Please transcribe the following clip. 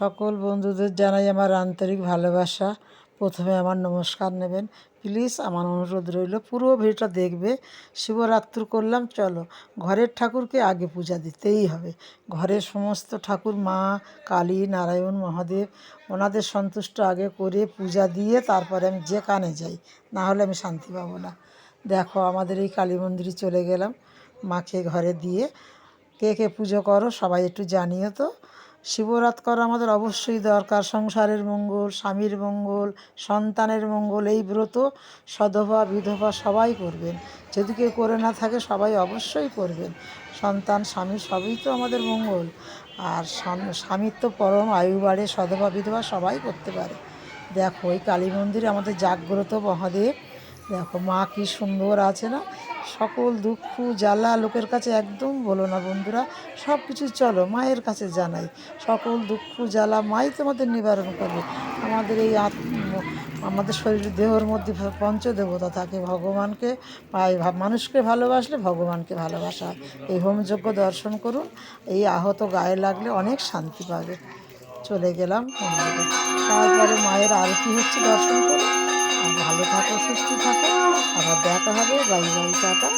সকল বন্ধুদের জানাই আমার আন্তরিক ভালোবাসা। প্রথমে আমার নমস্কার নেবেন। প্লিজ আমার অনুরোধ রইল, পুরো ভিডিওটা দেখবে। শিবরাত্রি করলাম, চলো। ঘরের ঠাকুরকে আগে পূজা দিতেই হবে। ঘরের সমস্ত ঠাকুর, মা, কালী, নারায়ণ, মহাদেব, ওনাদের সন্তুষ্ট আগে করে পূজা দিয়ে তারপরে আমি যে কানে যাই, না হলে আমি শান্তি পাবো না। দেখো, আমাদের এই কালী মন্দিরে চলে গেলাম। মাকে ঘরে দিয়ে কে কে পুজো করো সবাই একটু জানিও তো। শিবরাত করা আমাদের অবশ্যই দরকার। সংসারের মঙ্গল, স্বামীর মঙ্গল, সন্তানের মঙ্গল, এই ব্রত সধবা, বিধবা সবাই করবেন। যদি কেউ করে না থাকে, সবাই অবশ্যই করবেন। সন্তান, স্বামী সবই তো আমাদের মঙ্গল। আর স্বামীর তো পরম আয়ু বাড়ে, সধবা, বিধবা সবাই করতে পারে। দেখো, ওই কালী মন্দিরে আমাদের জাগ্রত মহাদেব দেখো, মা কি সুন্দর আছে না? সকল দুঃখ, জ্বালা লোকের কাছে একদম বলো না বন্ধুরা সব কিছু চলো, মায়ের কাছে জানাই। সকল দুঃখ, জ্বালা মাই তোমাদের নিবারণ করবে। আমাদের এই আমাদের শরীর দেহর মধ্যে পঞ্চদেবতা থাকে ভগবানকে পাই মানুষকে ভালোবাসলে ভগবানকে ভালোবাসা। এই হোমযজ্ঞ দর্শন করুন, এই আহত গায়ে লাগলে অনেক শান্তি পাবে। চলে গেলাম। তারপরে মায়ের আরতি হচ্ছে দর্শন করুন। আর ভালো থাকো সুস্থ থাকো আবার দেখা হবে বাই বাই টাটা।